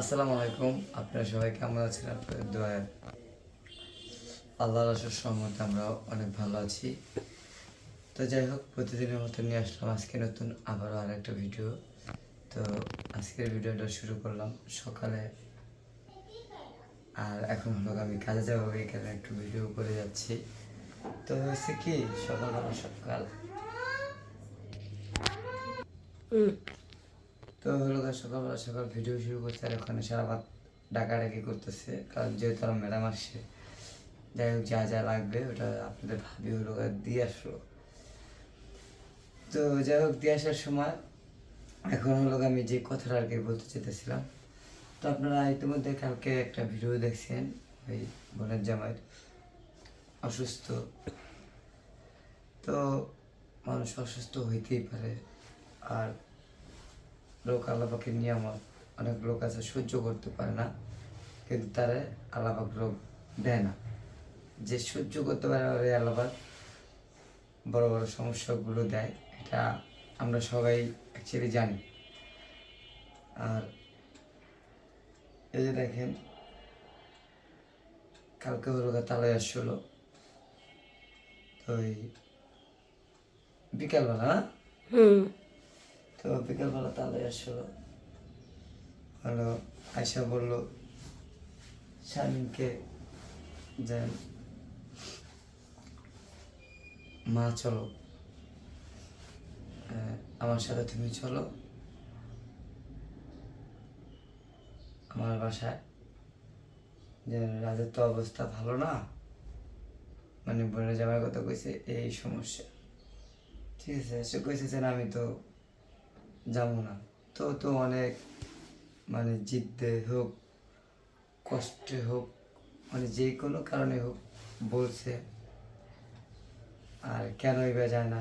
আসসালামু আলাইকুম। আপনারা সবাই কেমন আছেন? আপনাদের দোয়ায় আল্লাহর আসার সহমতে আমরা অনেক ভালো আছি। তো যাই হোক, প্রতিদিনের মতো নিয়ে আসলাম আজকে নতুন আবারও আর একটা ভিডিও। তো আজকের ভিডিওটা শুরু করলাম সকালে। আর এখন হলো আমি কাজে যাব কারণে একটু ভিডিও করে যাচ্ছি। তো হয়েছে কি সকালবেলা সকাল। তো হলো সকালবেলা সকাল ভিডিও শুরু করছে আর ওখানে সারা রাত ডাকাডাকি করতেছে। কারণ যেহেতু আমার ম্যাডাম আসছে, যাই হোক যা যা লাগবে ওটা আপনাদের ভাবি হলো দিয়ে আসলো। তো যাই হোক, দিয়ে আসার সময় এখন হলো আমি যে কথাটা আর কি বলতে চেতেছিলাম তো আপনারা ইতিমধ্যে কালকে একটা ভিডিও দেখছেন ওই বোনের জামাইয়ের অসুস্থ। তো মানুষ অসুস্থ হইতেই পারে। আর লোক আল্লাপাকে নিয়ামত অনেক লোক আছে, সহ্য করতে পারে না, কিন্তু তারা আল্লাপাক রোগ দেয় না। যে সহ্য করতে পারে ওরে আল্লাপাক বড় বড় সমস্যাগুলো দেয়, এটা আমরা সবাই অ্যাকচুয়ালি জানি। আর এই যে দেখেন, কালকে হলো গা তালাই আসছিল, তো ওই বিকালবেলা হুম। তো বিকেলবেলা তাহলে আসলো। হলো আয়সা বলল শামিনকে যে মা চলো আমার সাথে তুমি চলো। আমার বাসায় যে রাজের তো অবস্থা ভালো না মানে বোনের যাওয়ার কথা কইছে, এই সমস্যা। ঠিক আছে, সে কইছে যে আমি তো যাব না। তো তো অনেক মানে জিদ্দে হোক, কষ্টে হোক মানে যে কোনো কারণে হোক বলছে, আর কেনই বা যায় না,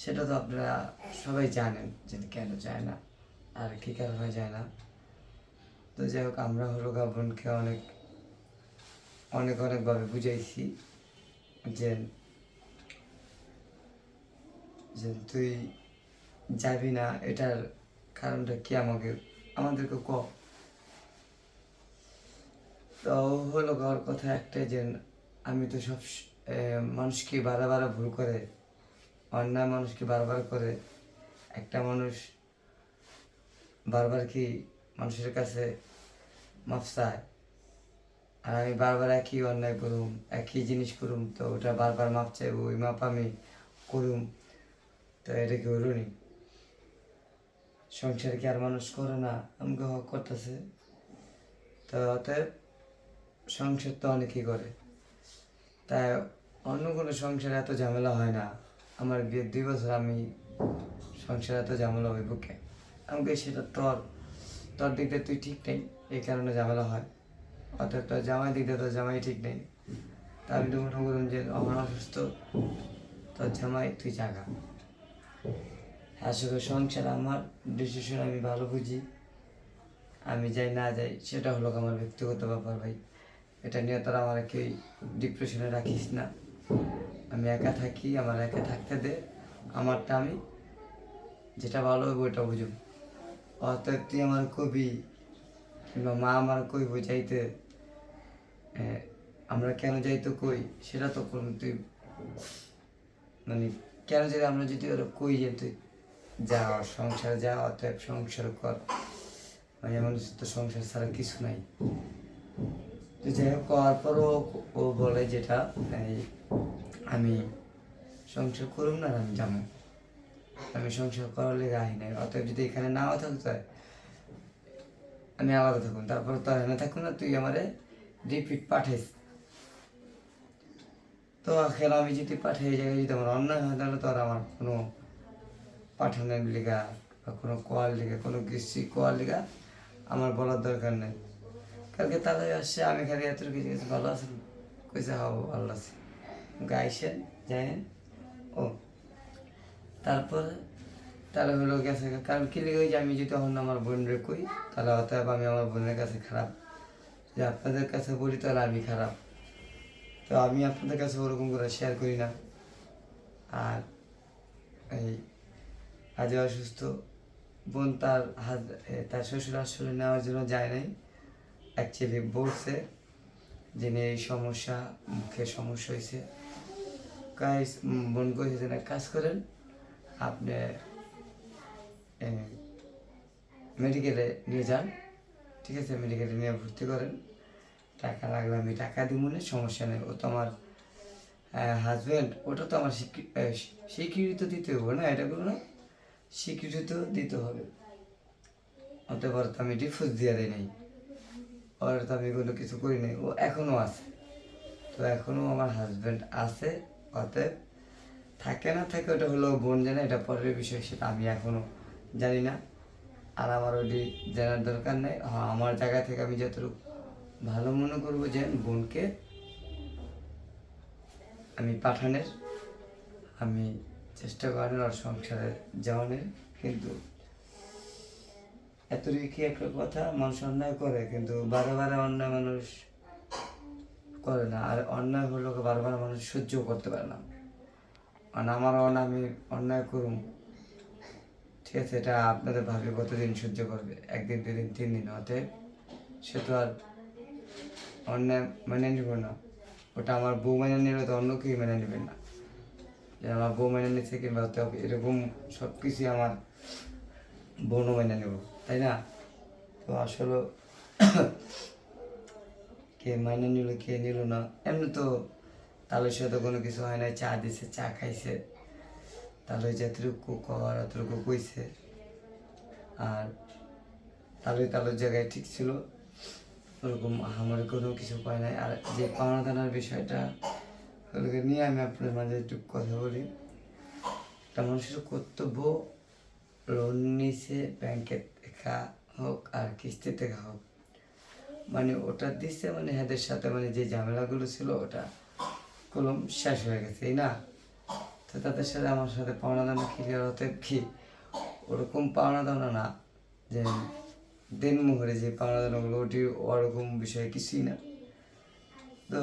সেটা তো আপনারা সবাই জানেন যে কেন যায় না, আর কী কারণে যায় না। তো যাই হোক, আমরা হলো বোনকে অনেক অনেক, অনেকভাবে বুঝাইছি যে তুই যাবি না, এটার কারণটা কি আমাকে, আমাদেরকে ক? তো হলো ওর কথা একটাই যে, আমি তো সব মানুষকে বারে বারে ভুল করে, অন্যায় মানুষকে বারবার করে, একটা মানুষ বারবার কি মানুষের কাছে মাফ চায়? আর আমি বারবার একই অন্যায় করুম, একই জিনিস করুম, তো ওটা বারবার মাপ চাইব, ওই মাপ আমি করুম, তো এটা কি হলো সংসার কি আর মানুষ করে না? আমাকে হক করতেছে। তো অতএব সংসার তো অনেকেই করে। তাই অন্য কোনো সংসারে এত ঝামেলা হয় না। আমার বিয়ে দুই বছর আমি সংসারে এত ঝামেলা হইব কে? আমাকে সেটা তোর তোর দিক দিয়ে তুই ঠিক নেই, এই কারণে ঝামেলা হয়। অতএব তোর জামাই দিক দিয়ে তোর জামাই ঠিক নেই। তা আমি তো মনে যে, আমার অসুস্থ, তোর জামাই তুই জাগা। আসলে সংসার আমার ডিসিশন আমি ভালো বুঝি। আমি যাই না যাই, সেটা হলো আমার ব্যক্তিগত ব্যাপার ভাই। এটা নিয়ে তারা আমার কেউ ডিপ্রেশনে রাখিস না। আমি একা থাকি, আমার একা থাকতে দে। আমারটা আমি, যেটা ভালো হবে ওইটা বুঝুম অতএব তুই আমার কবি, কিংবা মা আমার কই বুঝাইতে আমরা কেন যাইতো কই, সেটা তো তুই মানে কেন যদি আমরা যদি ওরা কই যে তুই? যা, সংসার যা, অতএব সংসার কর। মানে তো সংসার ছাড়া কিছু নাই। তো যাই হোক, করার পরও ও বলে যেটা আমি সংসার করুম না আমি যাব। আমি সংসার করার লেগে নাই। অতএব যদি এখানে নাও থাকতে আমি আলাদা থাকুন তারপর তো এনে থাকুন না, তুই আমারে রিপিট পাঠাইস। তো খেলা আমি যদি পাঠাই জায়গায় যদি আমার অন্যায় হয়, তাহলে তো আর আমার কোনো পাঠানোর লিগা বা কোনো কোয়ার লিগা, কোনো কিছু কোয়ার লিগা আমার বলার দরকার নেই। কালকে তাহলে আসছে, আমি খালি এত কিছু কিছু ভালো আছেন? কইছে হব ভালো আছে। গাইছেন জানেন ও। তারপরে তাহলে হলো গেছে, কারণ কি লিগে যে আমি যদি তখন আমার বোনরে কই, তাহলে অতএব আমি আমার বোনের কাছে খারাপ। যে আপনাদের কাছে বলি, তাহলে আমি খারাপ। তো আমি আপনাদের কাছে ওরকম করে শেয়ার করি না। আর এই আজ অসুস্থ। বোন তার হাত তার শ্বশুর আসলে নেওয়ার জন্য যায় নাই। অ্যাকচুয়ালি বলছে যে নিয়ে এই সমস্যা মুখের সমস্যা হয়েছে কাজ বোন কইছে না কাজ করেন, আপনি মেডিকেলে নিয়ে যান। ঠিক আছে, মেডিকেলে নিয়ে ভর্তি করেন। টাকা লাগলে আমি টাকা দিব না, সমস্যা নেই। ও তো আমার হাজব্যান্ড ওটা তো আমার স্বীকৃতি দিতে হবে না, এটা কোনো না স্বীকৃতি তো দিতে হবে। অতএব তো আমি ডিফোর্স দিয়ে দিই নাই। তো আমি কোনো কিছু করি নাই। ও এখনও আছে। তো এখনও আমার হাজব্যান্ড আছে। অতএব থাকে না থাকে ওটা হলো বোন জানে, এটা পরের বিষয়, সেটা আমি এখনও জানি না। আর আমার ওটি জানার দরকার নেই। হ্যাঁ আমার জায়গা থেকে আমি যতটুকু ভালো মনে করব যে বোনকে আমি পাঠানের, আমি চেষ্টা করেন আর সংসারে যাওয়ানের কিন্তু এত কি একটা কথা, মানুষ অন্যায় করে, কিন্তু বারে বারে অন্যায় মানুষ করে না। আর অন্যায় হলো বারবার মানুষ সহ্য করতে পারে না। আর আমার আমি অন্যায় করুম। ঠিক আছে, এটা আপনাদের ভাবে কতদিন সহ্য করবে? একদিন, দুই দিন, তিন দিন, অতএব সে তো আর অন্যায় মেনে নিব না। ওটা আমার বউ মেনে নিলে তো অন্য কেউ মেনে নেবেন না। আমার বউ মেনে নিচ্ছে কিংবা এরকম সব কিছুই আমার বোনও মেনে নেব, তাই না? তো আসলে কে মেনে নিল, কে নিল না, এমনি তো তাহলে সে তো কোনো কিছু হয় না চা দিছে, চা খাইছে তাহলে যতটুকু কর অতটুকু কইছে, আর তাহলে তাহলে জায়গায় ঠিক ছিল, ওরকম আমার কোনো কিছু পায় নাই, আর যে পাওনা দানার বিষয়টা ওগুলোকে নিয়ে আমি আপনার মাঝে একটু কথা বলি। একটা মানুষের কর্তব্য লোন নিছে ব্যাংকে দেখা হোক আর কিস্তি দেখা হোক। মানে ওটা দিচ্ছে মানে এদের সাথে মানে যে ঝামেলাগুলো ছিল ওটা কলম শেষ হয়ে গেছে না? তো তাদের সাথে আমার সাথে পাওনা দানা ক্লিয়ার হতে কি? ওরকম পাওনা দানা না, যে দিন যে পাওনা দানাগুলো ওটি ওরকম বিষয়ে কিছুই না। তো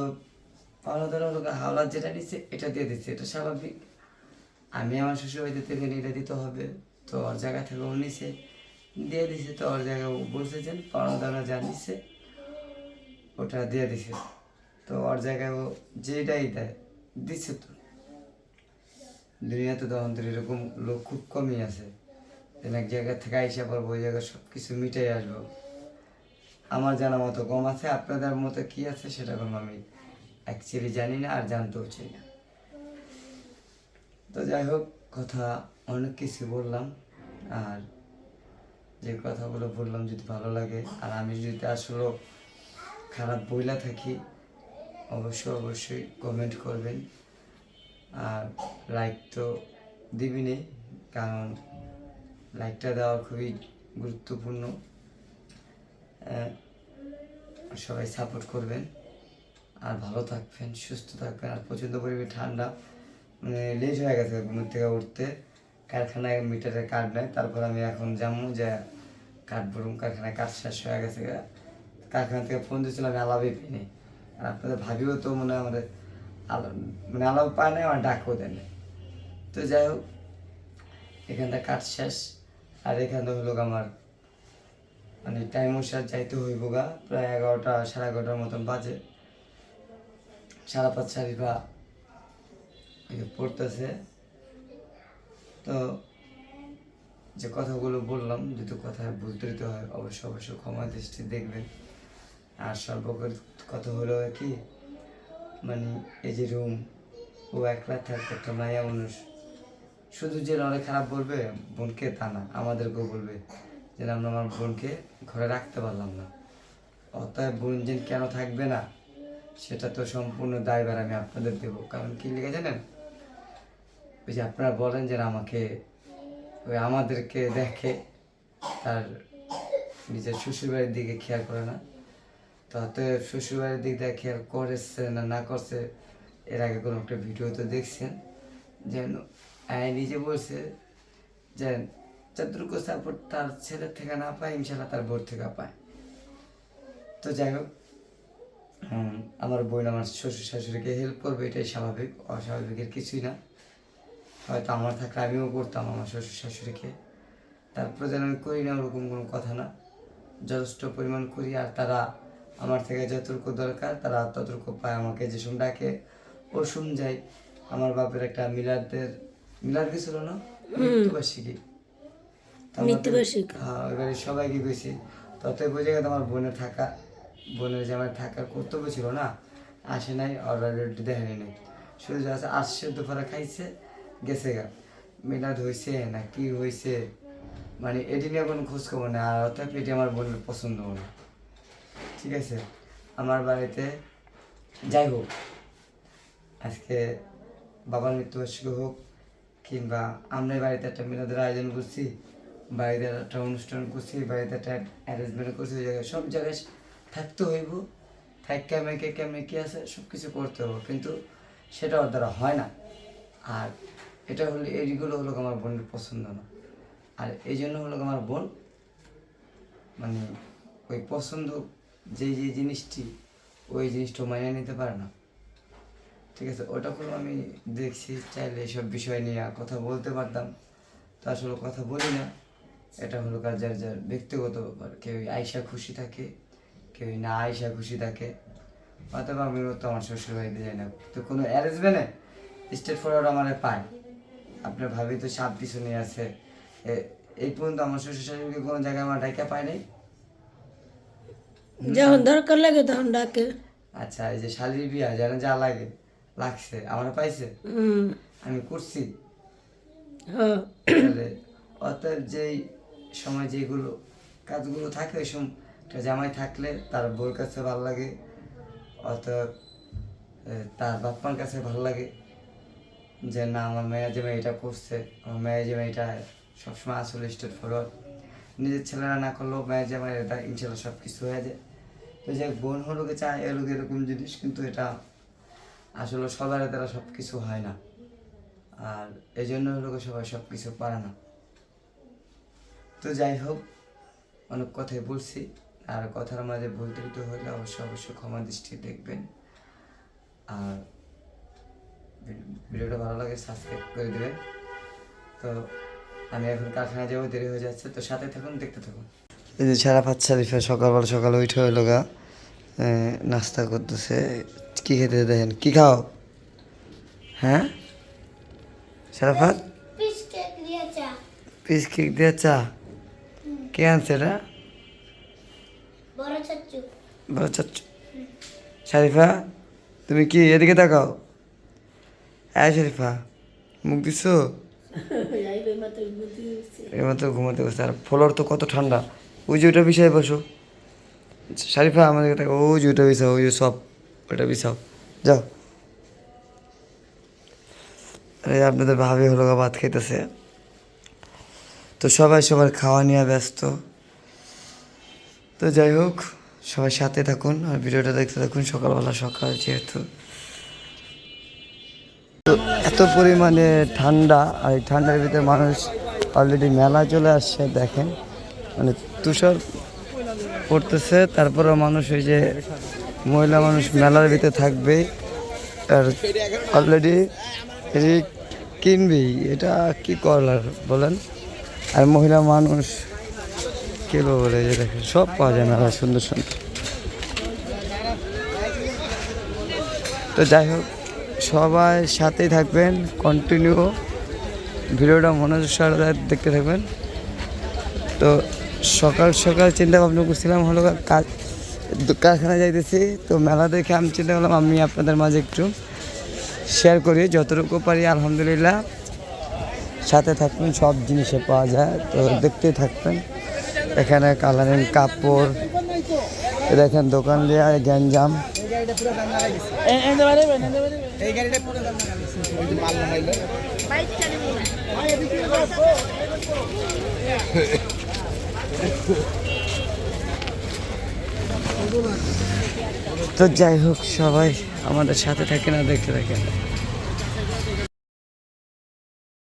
পাওনা ওগুলো হাওলার যেটা নিচ্ছে এটা দিয়ে দিচ্ছে এটা স্বাভাবিক। আমি আমার শ্বশুর বাড়িতে থেকে এটা দিতে হবে। তো ওর জায়গা থেকে ও নিছে। দিয়ে দিছে তো ওর জায়গায় ও বলছে যে, পাওনা দানা যা নিচ্ছে ওটা দিয়ে দিছে। তো ওর জায়গায় ও যেটাই দেয় দিচ্ছে তো। দুনিয়াতে তখন তো এরকম লোক খুব কমই আছে। এক জায়গা থেকে আইসা পড়ব, ওই জায়গায় সব কিছু মিটাই আসব। আমার জানা মতো কম আছে, আপনাদের মতো কি আছে সেটা কোনো আমি অ্যাকচুয়ালি জানি না আর জানতেও চাই না। তো যাই হোক, কথা অনেক কিছু বললাম, আর যে কথাগুলো বললাম যদি ভালো লাগে, আর আমি যদি আসলে খারাপ বইলা থাকি, অবশ্যই অবশ্যই কমেন্ট করবেন। আর লাইক তো দিবিনি, কারণ লাইকটা দেওয়া খুবই গুরুত্বপূর্ণ। সবাই সাপোর্ট করবেন। আর ভালো থাকবেন, সুস্থ থাকবেন। আর প্রচণ্ড পরিমাণে ঠান্ডা মানে লেট হয়ে গেছে ঘুম থেকে উঠতে। কারখানায় মিটারে কাঠ নেয় তারপর আমি এখন যাব যে কাঠ বরুম কারখানায় কাজ শেষ হয়ে গেছে। কারখানা থেকে ফোন দিয়েছিলাম আমি আলাপই পাইনি। আর আপনাদের ভাবিও তো মনে হয় আমাদের মানে আলাপ পায় না আমার ডাকও দেয় না তো যাই হোক এখানটা কাজ শেষ। আর এখানে হলো আমার মানে টাইম অনুসার যাইতে হইব গা। প্রায় এগারোটা, সাড়ে এগারোটার মতন বাজে। সাড়ে বা পড়তেছে তো যে কথাগুলো বললাম, যদি কথায় ত্রুটি হয়, অবশ্যই অবশ্যই ক্ষমা দৃষ্টি দেখবেন। আর সর্বোপরি কথা হলো কি মানে এই যে রুম, ও একলা থাকতে একটা মায়া মানুষ। শুধু যে অনেক খারাপ বলবে, বোনকে তা না, আমাদেরকেও বলবে যে আমরা আমার বোনকে ঘরে রাখতে পারলাম না। অতএব বোন যে কেন থাকবে না? সেটা তো সম্পূর্ণ দায়ভার আমি আপনাদের দেবো। কারণ কি লিখে জানেন? ওই যে আপনারা বলেন যে আমাকে, ওই আমাদেরকে দেখে তার নিজের শ্বশুরবাড়ির দিকে খেয়াল করে না। তো অতএব শ্বশুরবাড়ির দিক দিয়ে খেয়াল করেছে না না করছে, এর আগে কোনো একটা ভিডিও তো দেখছেন। যেন আয় নিজে বলছে যে, যতটুকু সাপোর্ট তার ছেলের থেকে না পায়, ইনশাল্লাহ তার বোর থেকে পায়। তো যাই হোক আমার বোন আমার শ্বশুর শাশুড়িকে হেল্প করবে এটাই স্বাভাবিক অস্বাভাবিকের কিছুই না। হয়তো আমার থাকলে আমিও করতাম আমার শ্বশুর শাশুড়িকে। তারপরে যেন আমি করি না ওরকম কোনো কথা না। যথেষ্ট পরিমাণ করি আর তারা আমার থেকে যতটুকু দরকার তারা ততটুকু পায় আমাকে। যে সময় ডাকে ও শুন যাই আমার বাপের একটা মিলাদের মিলাদ গেছিল না? মৃত্যুবার্ষিকী। মৃত্যুবার্ষিকী। হ্যাঁ এবারে সবাইকে গেছি ততই বুঝে গেছে আমার বোনের থাকা। বোনের যে আমার থাকার কর্তব্য ছিল না, আসে নাই অলরেডি দেখেনি নাই শুধু আছে আসছে, দুপুরে খাইছে, গেছে গা। মিলাদ হয়েছে না কি হয়েছে মানে এটি নিয়ে কোনো খোঁজ খবর নেই, আর অর্থাৎ এটি আমার বোনের পছন্দ না। ঠিক আছে? আমার বাড়িতে যাই হোক, আজকে বাবার মৃত্যুবার্ষিকী হোক কিংবা আমরা বাড়িতে একটা মিলাদের আয়োজন করছি, বাড়িতে একটা অনুষ্ঠান করছি, বাড়িতে একটা অ্যারেঞ্জমেন্ট করছি সব জায়গায় থাকতে হইব থাক কেমনে কে কেমনে কি আছে সব কিছু করতে হবে কিন্তু সেটা ওর দ্বারা হয় না। আর এটা হলো এইগুলো হলো আমার বোনের পছন্দ না। আর এই জন্য হলো আমার বোন মানে ওই পছন্দ, যে যে জিনিসটি ওই জিনিসটা মানিয়ে নিতে পারে না। ঠিক আছে ওটা কোনো আমি দেখছি, চাইলে এসব বিষয় নিয়ে কথা বলতে পারতাম। তো আসলে কথা বলি না, এটা হলো কার যার যার ব্যক্তিগত ব্যাপার। কেউ আয়সা খুশি থাকে কেউ না আয়সা খুশি থাকে। অথবা আমিও তো আমার শ্বশুর বাড়িতে যাই না। তো কোনো অ্যারেঞ্জমেন্টে স্টেট ফরওয়ার্ড আমার পায়। আপনার ভাবি তো সাপ পিছনে আছে। এই পর্যন্ত আমার শ্বশুর শাশুড়িকে কোনো জায়গায় আমার ডাকা পায় নাই? যখন দরকার লাগে তখন ডাকে। আচ্ছা এই যে শালির বিয়া যেন যা লাগে লাগছে আমার পাইছে? আমি করছি। হ্যাঁ। অতএব যেই সময় যেগুলো কাজগুলো থাকে ওই সময় একটা জামাই থাকলে তার বউর কাছে ভালো লাগে এ, তার বাপ্পার কাছে ভালো লাগে যে না আমার মেয়ে যে মেয়েটা করছে আমার মেয়ে যে মেয়েটা সবসময় আসলে স্টেট ফরওয়ার্ড। নিজের ছেলেরা না করলেও মেয়ে যে মেয়ে এটা ইনশাল্লাহ সব কিছু হয়ে যায়। তো যে বোন হলোকে চায় এলোকে এরকম জিনিস কিন্তু এটা আসলে সবার দ্বারা সব কিছু হয় না। আর এই জন্য গো সবাই সব কিছু পারে না। তো যাই হোক অনেক কথাই বলছি। আর কথার মাঝে ভুল ত্রুটি হলে অবশ্যই অবশ্যই ক্ষমা দৃষ্টি দেখবেন। আর ভিডিওটা ভালো লাগে সাবস্ক্রাইব করে দেবেন। তো আমি এখন কারখানায় যাব দেরি হয়ে যাচ্ছে। তো সাথে থাকুন দেখতে থাকুন। এই যে সারা পাঁচ শরীফে সকালবেলা সকালে উঠে হইল গা নাস্তা করতেছে। কি খেতে দেখেন? কি খাও? হ্যাঁ? সারাফাত বিস্কিট দিয়ে চা। পিস কেক দিয়ে চা? কে আনছে এটা বড় চাচু বড় চাচ্ছু শারিফা তুমি কি এদিকে তাকাও? হ্যাঁ শারিফা মুখ দিছো? তো ঘুমাতে বসে আর ফ্লোর তো কত ঠান্ডা। ওই যে ওটা বিছায় বসো। শারিফা আমাদেরকে তাকাও। ওই যে ওটা বিছাও ওই যে সব ওটা বিছাও। যাও। আরে আপনাদের ভাবি হলো গা ভাত খাইতেছে। তো সবাই সবার খাওয়া নিয়ে ব্যস্ত। তো যাই হোক সবাই সাথে থাকুন আর ভিডিওটা দেখতে থাকুন। সকালবেলা সকাল যেহেতু। এত পরিমাণে ঠান্ডা, আর এই ঠান্ডার ভিতরে মানুষ অলরেডি মেলা চলে আসছে, দেখেন। মানে তুষার পড়তেছে, তারপরেও মানুষ ওই যে মহিলা মানুষ মেলার ভিতরে থাকবে আর অলরেডি কিনবেই, এটা কি করলার বলেন? আর মহিলা মানুষ কে বলে যে দেখেন, সব পাওয়া যায় মেলা সুন্দর সুন্দর। তো যাই হোক, সবাই সাথেই থাকবেন কন্টিনিউ ভিডিওটা মনোযোগ সহকারে দেখতে থাকবেন। তো সকাল সকাল চিন্তা ভাবনা করছিলাম, হলো কাজ কারখানা যাইতেছি, তো মেলা দেখে আমি চিন্তা করলাম, আমি আপনাদের মাঝে একটু শেয়ার করি। যতটুকু পারি, আলহামদুলিল্লাহ, সাথে থাকবেন, সব জিনিসে পাওয়া যায়, তো দেখতেই থাকবেন। এখানে কালারিং কাপড় এ দেখেন দোকান দিয়ে গ্যাঞ্জাম। তো যাই হোক সবাই আমাদের সাথে থাকে না দেখতে থাকেন।